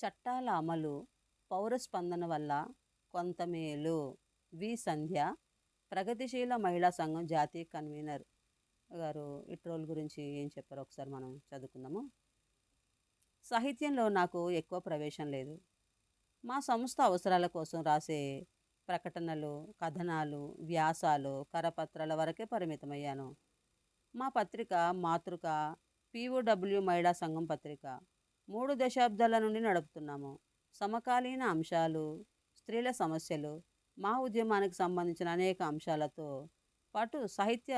చట్టాల అమలు పౌర స్పందన వల్ల కొంత మేలు వి. సంధ్య ప్రగతిశీల మహిళా సంఘం జాతీయ కన్వీనర్ గారు ఇట్రోల్ గురించి ఏం చెప్పారో ఒకసారి మనం చదువుకుందాము? సాహిత్యంలో నాకు ఎక్కువ ప్రవేశం లేదు. మా సంస్థ అవసరాల కోసం రాసే ప్రకటనలు కథనాలు వ్యాసాలు కరపత్రాల వరకే పరిమితమయ్యాను. మా పత్రిక మాతృక పీఓడబ్ల్యూ మహిళా సంఘం పత్రిక మూడు దశాబ్దాల నుండి నడుపుతున్నాము. సమకాలీన అంశాలు స్త్రీల సమస్యలు మా ఉద్యమానికి సంబంధించిన అనేక అంశాలతో పాటు సాహిత్య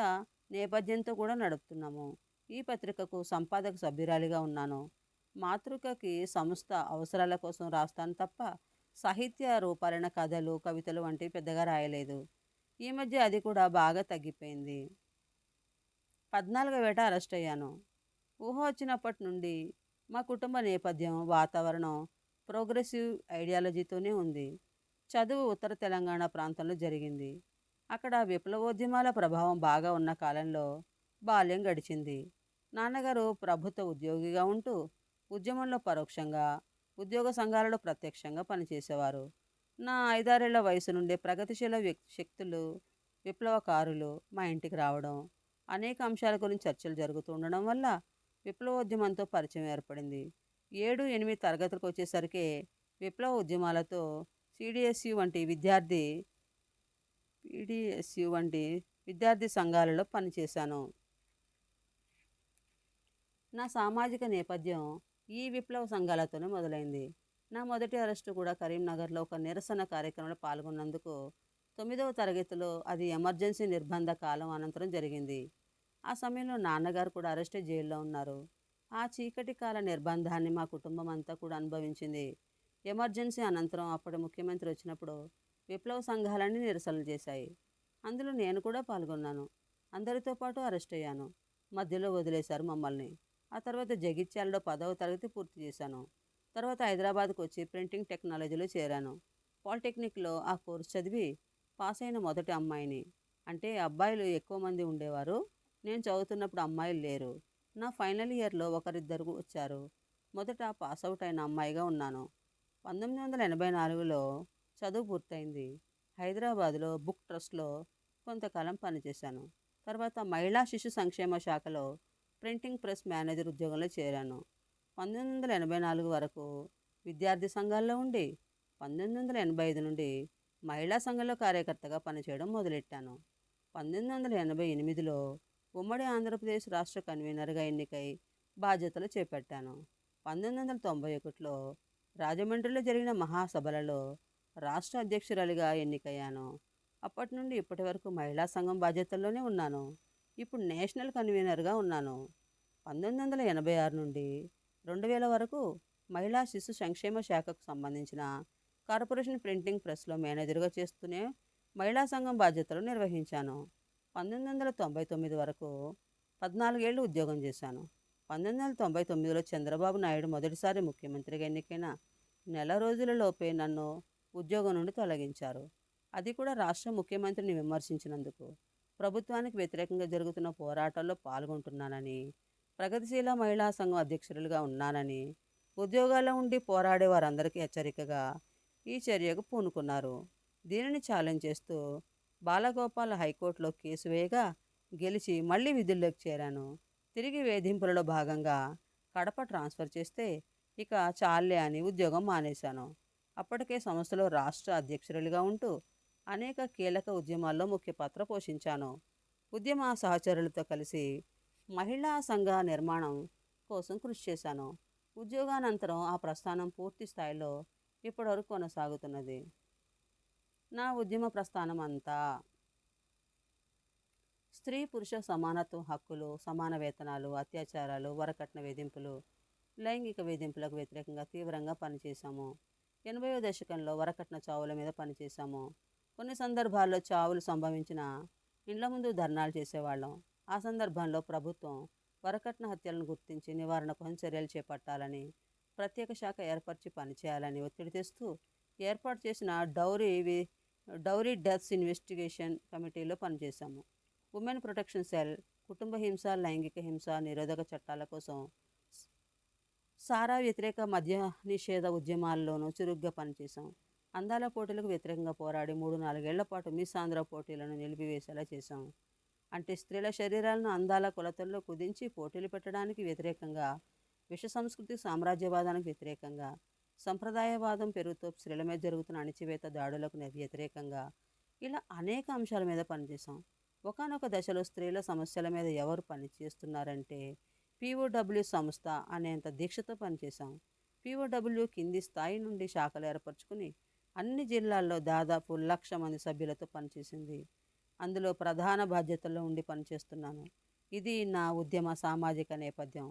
నేపథ్యంతో కూడా నడుపుతున్నాము. ఈ పత్రికకు సంపాదక సభ్యురాలిగా ఉన్నాను. మాతృకకి సంస్థ అవసరాల కోసం రాస్తాను తప్ప సాహిత్య రూపాలైన కథలు కవితలు వంటివి పెద్దగా రాయలేదు. ఈ మధ్య అది కూడా బాగా తగ్గిపోయింది. పద్నాలుగో వేట అరెస్ట్ అయ్యాను. ఊహ వచ్చినప్పటి నుండి మా కుటుంబ నేపథ్యం వాతావరణం ప్రోగ్రెసివ్ ఐడియాలజీతోనే ఉంది. చదువు ఉత్తర తెలంగాణ ప్రాంతంలో జరిగింది. అక్కడ విప్లవోద్యమాల ప్రభావం బాగా ఉన్న కాలంలో బాల్యం గడిచింది. నాన్నగారు ప్రభుత్వ ఉద్యోగిగా ఉంటూ ఉద్యమంలో పరోక్షంగా ఉద్యోగ సంఘాలలో ప్రత్యక్షంగా పనిచేసేవారు. నా ఐదారేళ్ళ వయసు నుండే ప్రగతిశీల వ్యక్ శక్తులు విప్లవకారులు మా ఇంటికి రావడం అనేక అంశాల గురించి చర్చలు జరుగుతూ ఉండడం వల్ల విప్లవోద్యమంతో పరిచయం ఏర్పడింది. ఏడు ఎనిమిది తరగతులకు వచ్చేసరికి విప్లవ ఉద్యమాలతో సిడిఎస్యు వంటి విద్యార్థి పిడిఎస్యు వంటి విద్యార్థి సంఘాలలో పనిచేశాను. నా సామాజిక నేపథ్యం ఈ విప్లవ సంఘాలతోనే మొదలైంది. నా మొదటి అరెస్టు కూడా కరీంనగర్లో ఒక నిరసన కార్యక్రమంలో పాల్గొన్నందుకు తొమ్మిదవ తరగతిలో అది ఎమర్జెన్సీ నిర్బంధ కాలం అనంతరం జరిగింది. ఆ సమయంలో నాన్నగారు కూడా అరెస్ట్ జైల్లో ఉన్నారు. ఆ చీకటి కాల నిర్బంధాన్ని మా కుటుంబం అంతా కూడా అనుభవించింది. ఎమర్జెన్సీ అనంతరం అప్పటి ముఖ్యమంత్రి వచ్చినప్పుడు విప్లవ సంఘాలన్నీ నిరసనలు చేశాయి. అందులో నేను కూడా పాల్గొన్నాను. అందరితో పాటు అరెస్ట్ అయ్యాను. మధ్యలో వదిలేశారు మమ్మల్ని. ఆ తర్వాత జగిత్యాలలో పదవ తరగతి పూర్తి చేశాను. తర్వాత హైదరాబాద్కు వచ్చి ప్రింటింగ్ టెక్నాలజీలో చేరాను. పాలిటెక్నిక్లో ఆ కోర్స్ చదివి పాస్ అయిన మొదటి అమ్మాయిని. అంటే అబ్బాయిలు ఎక్కువ మంది ఉండేవారు. నేను చదువుతున్నప్పుడు అమ్మాయిలు లేరు. నా ఫైనల్ ఇయర్లో ఒకరిద్దరు వచ్చారు. మొదట పాస్ అవుట్ అయిన అమ్మాయిగా ఉన్నాను. పంతొమ్మిది వందల ఎనభై నాలుగులో చదువు పూర్తయింది. హైదరాబాద్లో బుక్ ట్రస్ట్లో కొంతకాలం పనిచేశాను. తర్వాత మహిళా శిశు సంక్షేమ శాఖలో ప్రింటింగ్ ప్రెస్ మేనేజర్ ఉద్యోగంలో చేరాను. పంతొమ్మిది వందల ఎనభై నాలుగు వరకు విద్యార్థి సంఘాల్లో ఉండి పంతొమ్మిది వందల ఎనభై ఐదు నుండి మహిళా సంఘంలో కార్యకర్తగా పనిచేయడం మొదలెట్టాను. పంతొమ్మిది వందల ఎనభై ఎనిమిదిలో ఉమ్మడి ఆంధ్రప్రదేశ్ రాష్ట్ర కన్వీనర్గా ఎన్నికై బాధ్యతలు చేపట్టాను. పంతొమ్మిది వందల తొంభై ఒకటిలో రాజమండ్రిలో జరిగిన మహాసభలలో రాష్ట్ర అధ్యక్షురాలిగా ఎన్నికయ్యాను. అప్పటి నుండి ఇప్పటి వరకు మహిళా సంఘం బాధ్యతల్లోనే ఉన్నాను. ఇప్పుడు నేషనల్ కన్వీనర్గా ఉన్నాను. పంతొమ్మిది వందల ఎనభై ఆరు నుండి రెండు వేల వరకు మహిళా శిశు సంక్షేమ శాఖకు సంబంధించిన కార్పొరేషన్ ప్రింటింగ్ ప్రెస్లో మేనేజర్గా చేస్తూనే మహిళా సంఘం బాధ్యతలు నిర్వహించాను. పంతొమ్మిది వందల తొంభై తొమ్మిది వరకు పద్నాలుగేళ్ళు ఉద్యోగం చేశాను. పంతొమ్మిది వందల తొంభై తొమ్మిదిలో చంద్రబాబు నాయుడు మొదటిసారి ముఖ్యమంత్రిగా ఎన్నికైన నెల రోజులలోపే నన్ను ఉద్యోగం నుండి తొలగించారు. అది కూడా రాష్ట్ర ముఖ్యమంత్రిని విమర్శించినందుకు. ప్రభుత్వానికి వ్యతిరేకంగా జరుగుతున్న పోరాటాల్లో పాల్గొంటున్నానని ప్రగతిశీల మహిళా సంఘం అధ్యక్షులుగా ఉన్నానని ఉద్యోగాల్లో ఉండి పోరాడే వారందరికీ హెచ్చరికగా ఈ చర్యకు పూనుకున్నారు. దీనిని ఛాలెంజ్ చేస్తూ బాలగోపాల్ హైకోర్టులో కేసు వేయగా గెలిచి మళ్ళీ విధుల్లోకి చేరాను. తిరిగి వేధింపులలో భాగంగా కడప ట్రాన్స్ఫర్ చేస్తే ఇక చాలే అని ఉద్యోగం మానేశాను. అప్పటికే సంస్థలో రాష్ట్ర అధ్యక్షురాలుగా ఉంటూ అనేక కీలక ఉద్యమాల్లో ముఖ్య పాత్ర పోషించాను. ఉద్యమ సహచరులతో కలిసి మహిళా సంఘ నిర్మాణం కోసం కృషి చేశాను. ఉద్యోగానంతరం ఆ ప్రస్థానం పూర్తి స్థాయిలో ఇప్పటివరకు కొనసాగుతున్నది. నా ఉద్యమ ప్రస్థానం అంతా స్త్రీ పురుష సమానత్వం హక్కులు సమాన వేతనాలు అత్యాచారాలు వరకట్న వేధింపులు లైంగిక వేధింపులకు వ్యతిరేకంగా తీవ్రంగా పనిచేశాము. ఎనభైవ దశకంలో వరకట్న చావుల మీద పనిచేశాము. కొన్ని సందర్భాల్లో చావులు సంభవించిన ఇండ్ల ముందు ధర్నాలు చేసేవాళ్ళం. ఆ సందర్భంలో ప్రభుత్వం వరకట్న హత్యలను గుర్తించి నివారణ కోసం చర్యలు చేపట్టాలని ప్రత్యేక శాఖ ఏర్పరిచి పనిచేయాలని ఒత్తిడి తెస్తూ ఏర్పాటు చేసిన డౌరీ డౌరీ డెత్స్ ఇన్వెస్టిగేషన్ కమిటీలో పనిచేశాము. ఉమెన్ ప్రొటెక్షన్ సెల్ కుటుంబ హింస లైంగిక హింస నిరోధక చట్టాల కోసం సారా వ్యతిరేక మద్య నిషేధ ఉద్యమాల్లోనూ చురుగ్గా పనిచేశాం. అందాల పోటీలకు వ్యతిరేకంగా పోరాడి మూడు నాలుగేళ్ళ పాటు మిస్ ఆంధ్ర పోటీలను నిలిపివేసేలా చేశాం. అంటే స్త్రీల శరీరాలను అందాల కొలతల్లో కుదించి పోటీలు పెట్టడానికి వ్యతిరేకంగా విష సంస్కృతి సామ్రాజ్యవాదానికి వ్యతిరేకంగా సంప్రదాయవాదం పెరుగుతూ స్త్రీల మీద జరుగుతున్న అణిచివేత దాడులకు వ్యతిరేకంగా ఇలా అనేక అంశాల మీద పనిచేశాం. ఒకానొక దశలో స్త్రీల సమస్యల మీద ఎవరు పనిచేస్తున్నారంటే పీఓడబ్ల్యూ సంస్థ అనేంత దీక్షతో పనిచేశాం. పీఓడబ్ల్యూ కింది స్థాయి నుండి శాఖలు ఏర్పరచుకుని అన్ని జిల్లాల్లో దాదాపు లక్ష మంది సభ్యులతో పనిచేసింది. అందులో ప్రధాన బాధ్యతల్లో ఉండి పనిచేస్తున్నాను. ఇది నా ఉద్యమ సామాజిక నేపథ్యం.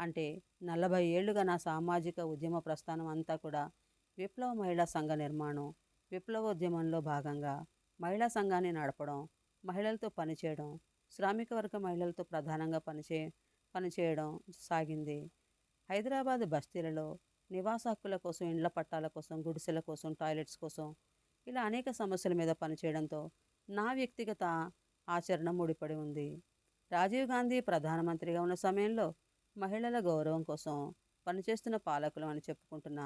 అంటే నలభై ఏళ్ళుగా నా సామాజిక ఉద్యమ ప్రస్థానం అంతా కూడా విప్లవ మహిళా సంఘ నిర్మాణం విప్లవోద్యమంలో భాగంగా మహిళా సంఘాన్ని నడపడం మహిళలతో పనిచేయడం శ్రామిక వర్గ మహిళలతో ప్రధానంగా పనిచే పనిచేయడం సాగింది. హైదరాబాద్ బస్తీలలో నివాస హక్కుల కోసం ఇండ్ల పట్టాల కోసం గుడిసెల కోసం టాయిలెట్స్ కోసం ఇలా అనేక సమస్యల మీద పనిచేయడంతో నా వ్యక్తిగత ఆచరణ ముడిపడి ఉంది. రాజీవ్ గాంధీ ప్రధానమంత్రిగా ఉన్న సమయంలో మహిళల గౌరవం కోసం పనిచేస్తున్న పాలకులు అని చెప్పుకుంటున్న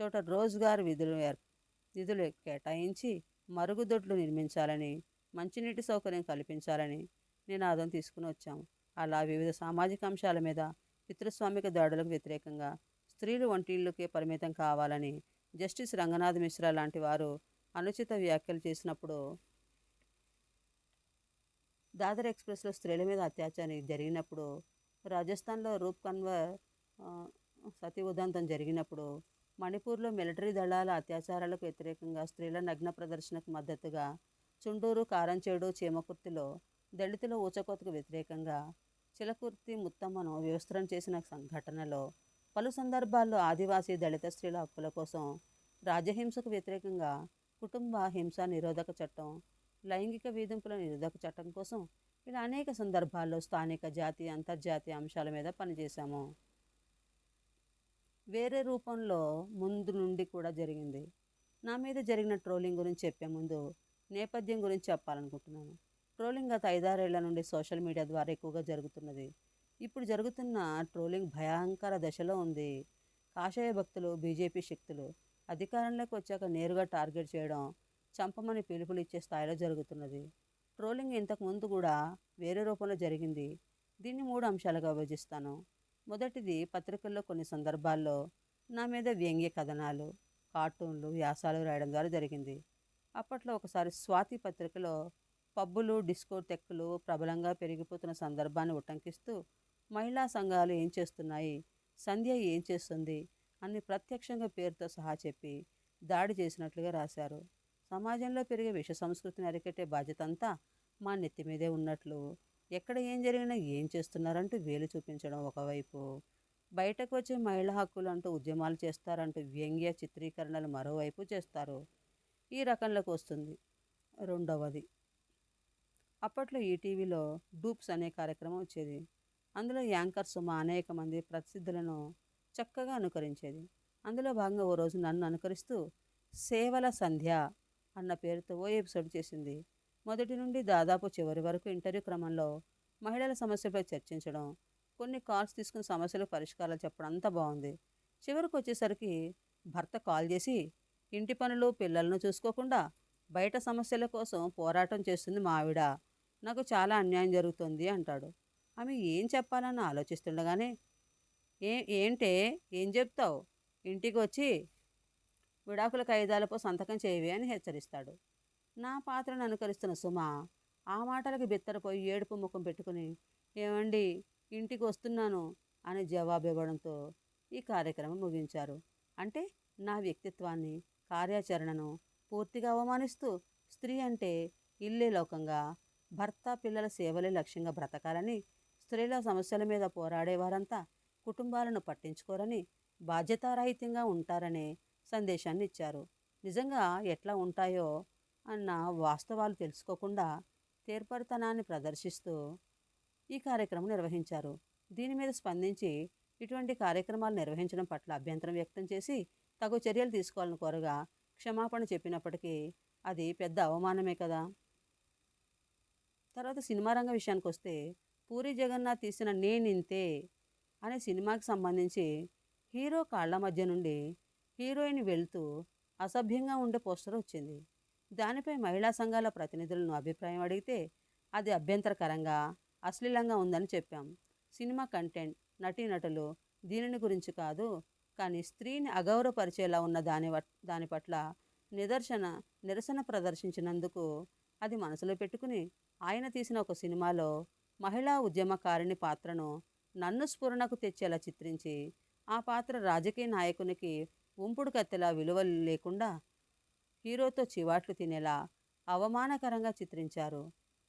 చోట రోజ్గార్ విధులు ఏర్ నిధులు కేటాయించి మరుగుదొడ్లు నిర్మించాలని మంచినీటి సౌకర్యం కల్పించాలని నినాదం తీసుకుని వచ్చాం అలా వివిధ సామాజిక అంశాల మీద పితృస్వామిక దాడులకు వ్యతిరేకంగా స్త్రీలు వంటిళ్ళకే పరిమితం కావాలని జస్టిస్ రంగనాథ్ మిశ్రా లాంటి వారు అనుచిత వ్యాఖ్యలు చేసినప్పుడు దాదర్ ఎక్స్ప్రెస్లో స్త్రీల మీద అత్యాచారం జరిగినప్పుడు రాజస్థాన్లో రూప్ కన్వర్ సతీ ఉదంతం జరిగినప్పుడు మణిపూర్లో మిలిటరీ దళాల అత్యాచారాలకు వ్యతిరేకంగా స్త్రీల నగ్న ప్రదర్శనకు మద్దతుగా చుండూరు కారంచేడు చీమకుర్తిలో దళితుల ఊచకోతకు వ్యతిరేకంగా చిలకుర్తి ముత్తమ్మను వివస్త్రం చేసిన సంఘటనలో పలు సందర్భాల్లో ఆదివాసీ దళిత స్త్రీల హక్కుల కోసం రాజహింసకు వ్యతిరేకంగా కుటుంబ హింసా నిరోధక చట్టం లైంగిక వేధింపుల నిరోధక చట్టం కోసం ఇలా అనేక సందర్భాల్లో స్థానిక జాతీయ అంతర్జాతీయ అంశాల మీద పనిచేశాము. వేరే రూపంలో ముందు నుండి కూడా జరిగింది. నా మీద జరిగిన ట్రోలింగ్ గురించి చెప్పే ముందు నేపథ్యం గురించి చెప్పాలనుకుంటున్నాను. ట్రోలింగ్ గత ఐదారేళ్ళ నుండి సోషల్ మీడియా ద్వారా ఎక్కువగా జరుగుతున్నది. ఇప్పుడు జరుగుతున్న ట్రోలింగ్ భయంకర దశలో ఉంది. కాషాయ భక్తులు బీజేపీ శక్తులు అధికారంలోకి వచ్చాక నేరుగా టార్గెట్ చేయడం చంపమని పిలుపులు ఇచ్చే స్థాయిలో జరుగుతున్నది. ట్రోలింగ్ ఇంతకు ముందు కూడా వేరే రూపంలో జరిగింది. దీన్ని మూడు అంశాలుగా విభజిస్తాను. మొదటిది పత్రికల్లో కొన్ని సందర్భాల్లో నా మీద వ్యంగ్య కథనాలు కార్టూన్లు వ్యాసాలు రాయడం ద్వారా జరిగింది. అప్పట్లో ఒకసారి స్వాతి పత్రికలో పబ్బులు డిస్కో డిస్కోటెక్కులు ప్రబలంగా పెరిగిపోతున్న సందర్భాన్ని ఉటంకిస్తూ మహిళా సంఘాలు ఏం చేస్తున్నాయి సంధ్య ఏం చేస్తుంది అని ప్రత్యక్షంగా పేరుతో సహా చెప్పి దాడి చేసినట్లుగా రాశారు. సమాజంలో పెరిగే విష సంస్కృతిని అరికట్టే బాధ్యత అంతా మా నెత్తి మీదే ఉన్నట్లు. ఎక్కడ ఏం జరిగినా ఏం చేస్తున్నారంటూ వేలు చూపించడం ఒకవైపు. బయటకు వచ్చే మహిళా హక్కులు అంటూ ఉద్యమాలు చేస్తారంటూ వ్యంగ్య చిత్రీకరణలు మరోవైపు చేస్తారు. ఈ రకంలోకి వస్తుంది. రెండవది. అప్పట్లో ఈటీవీలో డూప్స్ అనే కార్యక్రమం వచ్చేది. అందులో యాంకర్ సుమ అనేక మంది ప్రసిద్ధులను చక్కగా అనుకరించేది. అందులో భాగంగా ఓ రోజు నన్ను అనుకరిస్తూ సేవల సంధ్య అన్న పేరుతో ఓ ఎపిసోడ్ చేసింది. మొదటి నుండి దాదాపు చివరి వరకు ఇంటర్వ్యూ క్రమంలో మహిళల సమస్యలపై చర్చించడం కొన్ని కాల్స్ తీసుకుని సమస్యలు పరిష్కారాలు చెప్పడం అంతా బాగుంది. చివరికి వచ్చేసరికి భర్త కాల్ చేసి ఇంటి పనులు పిల్లలను చూసుకోకుండా బయట సమస్యల కోసం పోరాటం చేస్తుంది మా ఆవిడ నాకు చాలా అన్యాయం జరుగుతుంది అంటాడు. ఆమె ఏం చెప్పాలని ఆలోచిస్తుండగానే ఏ ఏంటే? ఏం చెప్తావు? ఇంటికి వచ్చి విడాకుల కాయిదాలపై సంతకం చేయవి అని హెచ్చరిస్తాడు. నా పాత్రను అనుకరిస్తున్న సుమ ఆ మాటలకు బిత్తరపోయి ఏడుపు ముఖం పెట్టుకుని ఏమండి ఇంటికి వస్తున్నాను అని జవాబు ఇవ్వడంతో ఈ కార్యక్రమం ముగించారు. అంటే నా వ్యక్తిత్వాన్ని కార్యాచరణను పూర్తిగా అవమానిస్తూ స్త్రీ అంటే ఇల్లే లోకంగా భర్త పిల్లల సేవలే లక్ష్యంగా బ్రతకాలని స్త్రీల సమస్యల మీద పోరాడేవారంతా కుటుంబాలను పట్టించుకోరని బాధ్యతారాహిత్యంగా ఉంటారనే సందేశాన్ని ఇచ్చారు నిజంగా ఎట్లా ఉంటాయో అన్న వాస్తవాలు తెలుసుకోకుండా తేర్పరితనాన్ని ప్రదర్శిస్తూ ఈ కార్యక్రమం నిర్వహించారు. దీని మీద స్పందించి ఇటువంటి కార్యక్రమాలు నిర్వహించడం పట్ల అభ్యంతరం వ్యక్తం చేసి తగు చర్యలు తీసుకోవాలని కోరగా క్షమాపణ చెప్పినప్పటికీ అది పెద్ద అవమానమే కదా! తర్వాత సినిమా రంగ విషయానికి వస్తే పూరి జగన్నాథ్ తీసిన నేనింతే అనే సినిమాకి సంబంధించి హీరో కాళ్ళ మధ్య నుండి హీరోయిన్ వెళ్తూ అసభ్యంగా ఉండే పోస్టర్ వచ్చింది. దానిపై మహిళా సంఘాల ప్రతినిధులను అభిప్రాయం అడిగితే అది అభ్యంతరకరంగా అశ్లీలంగా ఉందని చెప్పాం. సినిమా కంటెంట్ నటీనటులు దీనిని గురించి కాదు కానీ స్త్రీని అగౌరవపరిచేలా ఉన్న దాని దాని పట్ల నిదర్శన నిరసన ప్రదర్శించినందుకు అది మనసులో పెట్టుకుని ఆయన తీసిన ఒక సినిమాలో మహిళా ఉద్యమకారిణి పాత్రను నన్ను స్ఫురణకు తెచ్చేలా చిత్రించి ఆ పాత్ర రాజకీయ నాయకునికి ఉంపుడు కత్తెలా విలువలు లేకుండా హీరోతో చివాట్లు తినేలా అవమానకరంగా చిత్రించారు.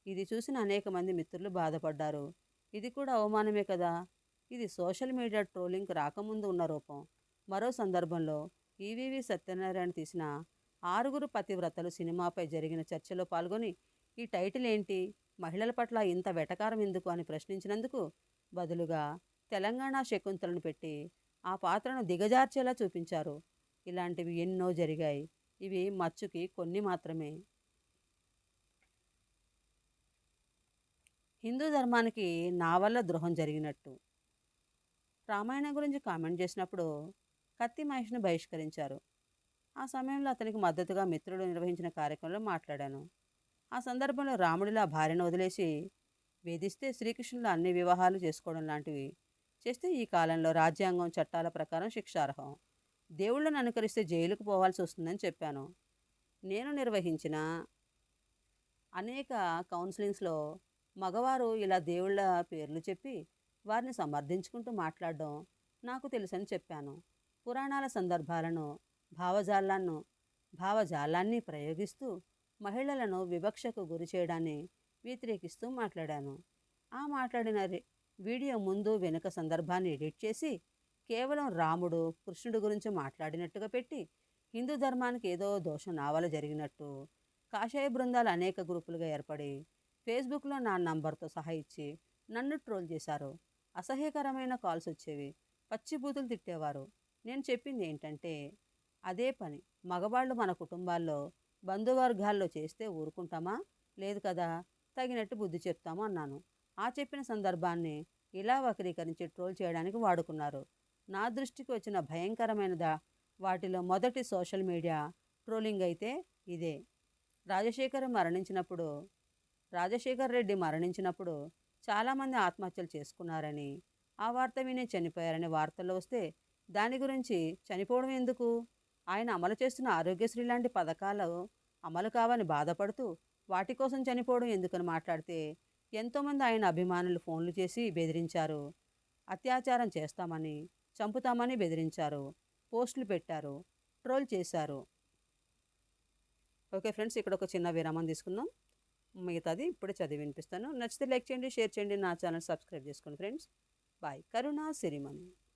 ఇది చూసిన అనేక మంది మిత్రులు బాధపడ్డారు. ఇది కూడా అవమానమే కదా? ఇది సోషల్ మీడియా ట్రోలింగ్ రాకముందు ఉన్న రూపం. మరో సందర్భంలో ఈవీవి సత్యనారాయణ తీసిన ఆరుగురు పతివ్రతలు సినిమాపై జరిగిన చర్చలో పాల్గొని ఈ టైటిల్ ఏంటి? మహిళల పట్ల ఇంత వెటకారం ఎందుకు? అని ప్రశ్నించినందుకు బదులుగా తెలంగాణ శకుంతలను పెట్టి ఆ పాత్రను దిగజార్చేలా చూపించారు. ఇలాంటివి ఎన్నో జరిగాయి. ఇవి మచ్చుకి కొన్ని మాత్రమే. హిందూ ధర్మానికి నా వల్ల ద్రోహం జరిగినట్టు. రామాయణం గురించి కామెంట్ చేసినప్పుడు కత్తి మహేష్ను బహిష్కరించారు. ఆ సమయంలో అతనికి మద్దతుగా మిత్రుడు నిర్వహించిన కార్యక్రమంలో మాట్లాడాను. ఆ సందర్భంలో రాముడిలా భార్యను వదిలేసి వేధిస్తే శ్రీకృష్ణుడు అన్ని వివాహాలు చేసుకోవడం లాంటివి చేస్తే ఈ కాలంలో రాజ్యాంగం చట్టాల ప్రకారం శిక్షార్హం. దేవుళ్ళను అనుకరిస్తే జైలుకు పోవాల్సి వస్తుందని చెప్పాను. నేను నిర్వహించిన అనేక కౌన్సిలింగ్స్లో మగవారు ఇలా దేవుళ్ళ పేర్లు చెప్పి వారిని సమర్థించుకుంటూ మాట్లాడడం నాకు తెలుసని చెప్పాను. పురాణాల సందర్భాలను భావజాలాన్ని భావజాలాన్ని ప్రయోగిస్తూ మహిళలను వివక్షకు గురి చేయడాన్ని వ్యతిరేకిస్తూ మాట్లాడాను. ఆ మాట్లాడిన వీడియో ముందు వెనుక సందర్భాన్ని ఎడిట్ చేసి కేవలం రాముడు కృష్ణుడి గురించి మాట్లాడినట్టుగా పెట్టి హిందూ ధర్మానికి ఏదో దోషం నావల జరిగినట్టు కాషాయ బృందాలు అనేక గ్రూపులుగా ఏర్పడి ఫేస్బుక్లో నా నంబర్తో సహా ఇచ్చి నన్ను ట్రోల్ చేశారు. అసహ్యకరమైన కాల్స్ వచ్చేవి. పచ్చి బూతులు తిట్టేవారు. నేను చెప్పింది ఏంటంటే అదే పని మగవాళ్ళు మన కుటుంబాల్లో బంధువర్గాల్లో చేస్తే ఊరుకుంటామా? లేదు కదా తగినట్టు బుద్ధి చెప్తాము అన్నాను. ఆ చెప్పిన సందర్భాన్ని ఇలా వక్రీకరించి ట్రోల్ చేయడానికి వాడుకున్నారు. నా దృష్టికి వచ్చిన భయంకరమైనదా వాటిలో మొదటి సోషల్ మీడియా ట్రోలింగ్ అయితే ఇదే. రాజశేఖర్ మరణించినప్పుడు రాజశేఖర్ రెడ్డి మరణించినప్పుడు చాలామంది ఆత్మహత్యలు చేసుకున్నారని ఆ వార్త వినే చనిపోయారని వార్తల్లో వస్తే దాని గురించి చనిపోవడం ఎందుకు? ఆయన అమలు చేస్తున్న ఆరోగ్యశ్రీ లాంటి పథకాలు అమలు కావని బాధపడుతూ వాటి కోసం చనిపోవడం ఎందుకని మాట్లాడితే ఎంతోమంది ఆయన అభిమానులు ఫోన్లు చేసి బెదిరించారు. అత్యాచారం చేస్తామని చంపుతామని బెదిరించారు. పోస్టులు పెట్టారు. ట్రోల్ చేశారు. ఓకే ఫ్రెండ్స్ ఇక్కడ ఒక చిన్న విరామం తీసుకుందాం. మిగతాది ఇప్పుడే చదివి వినిపిస్తాను. నచ్చితే లైక్ చేయండి షేర్ చేయండి నా ఛానల్ సబ్స్క్రైబ్ చేసుకోండి ఫ్రెండ్స్. బాయ్. కరుణా సిరిమణి.